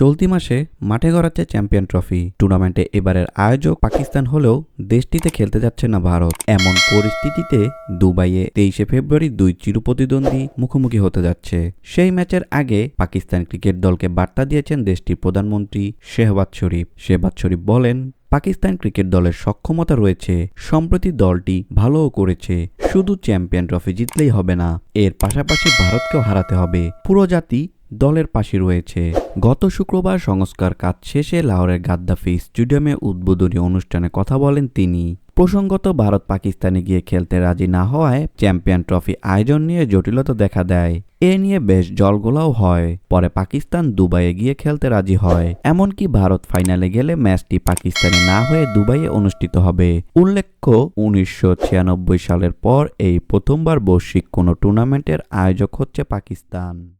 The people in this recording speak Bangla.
চলতি মাসে মাঠে গড়াচ্ছে চ্যাম্পিয়ন ট্রফি। টুর্নামেন্টে এবারের আয়োজক পাকিস্তান হলেও দেশটিতে খেলতে যাচ্ছে না ভারত। এমন পরিস্থিতিতে দুবাইয়ে তেইশে ফেব্রুয়ারি দুই চিরপ্রতিদ্বন্দ্বী মুখোমুখি হতে যাচ্ছে। সেই ম্যাচের আগে পাকিস্তান ক্রিকেট দলকে বার্তা দিয়েছেন দেশটির প্রধানমন্ত্রী শেহবাজ শরীফ। শেহবাজ শরীফ বলেন, পাকিস্তান ক্রিকেট দলের সক্ষমতা রয়েছে, সম্প্রতি দলটি ভালোও করেছে, শুধু চ্যাম্পিয়ন ট্রফি জিতলেই হবে না, এর পাশাপাশি ভারতকেও হারাতে হবে। পুরো জাতি দলের পাশে রয়েছে। গত শুক্রবার সংস্কার কাজ শেষে লাহোরের গাদ্দাফি স্টেডিয়ামে উদ্বোধনী অনুষ্ঠানে কথা বলেন তিনি। প্রসঙ্গত, ভারত পাকিস্তানে গিয়ে খেলতে রাজি না হওয়ায় চ্যাম্পিয়ন ট্রফি আয়োজন নিয়ে জটিলতা দেখা দেয়। এ নিয়ে বেশ জলগোলাও হয়। পরে পাকিস্তান দুবাইয়ে গিয়ে খেলতে রাজি হয়। এমনকি ভারত ফাইনালে গেলে ম্যাচটি পাকিস্তানে না হয়ে দুবাইয়ে অনুষ্ঠিত হবে। উল্লেখ্য, উনিশশো ছিয়ানব্বই সালের পর এই প্রথমবার বৈশ্বিক কোনো টুর্নামেন্টের আয়োজক হচ্ছে পাকিস্তান।